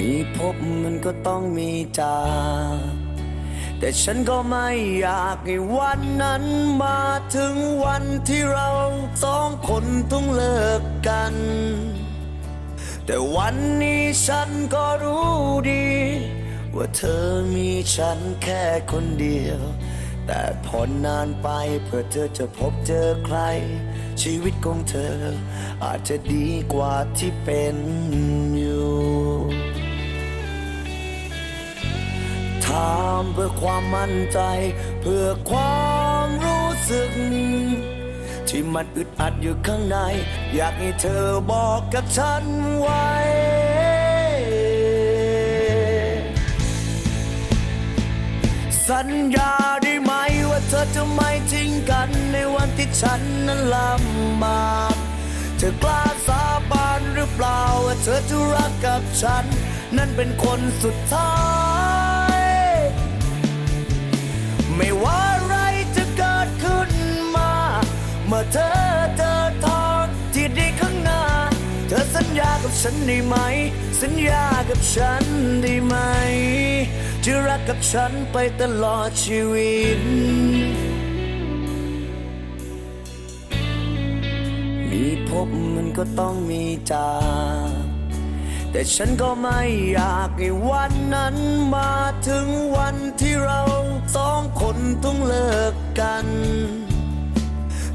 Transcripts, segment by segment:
มีพบมันก็ต้องมีจากแต่ฉันก็ไม่อยากให้วันนั้นมาถึงวันที่เราสองคนต้องเลิกกัน แต่วันนี้ฉันก็รู้ดี ว่าเธอมีฉันแค่คนเดียว แต่พอนานไปเพื่อเธอจะพบเจอใคร ชีวิตของเธอ อาจจะดีกว่าที่เป็น ถามเพื่อความมั่นใจ เพื่อความรู้สึก ที่มันอึดอัดอยู่ข้างใน อยากให้เธอบอกกับฉันไว้สัญญาได้ไหมว่าเธอจะไม่ทิ้งกันในวันที่ฉันนั้นลำบากเธอกล้าสาบานหรือเปล่าว่าเธอจะรักกับฉัน นั่นเป็นคนสุดท้าย เมื่อเธอเจอทางที่ดีข้างหน้า เธอสัญญากับฉันได้ไหม สัญญากับฉันได้ไหมจะรักกับฉันไปตลอดชีวิต มีพบมันก็ต้องมีจากแต่ฉันก็ไม่อยากให้วันนั้นมาถึง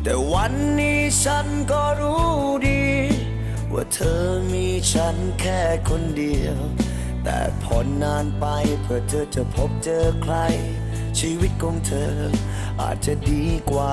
แต่วันนี้ฉันก็รู้ดี ว่าเธอมีฉันแค่คนเดียว แต่พอนานไปเพื่อเธอจะพบเจอใคร ชีวิตของเธออาจจะดีกว่า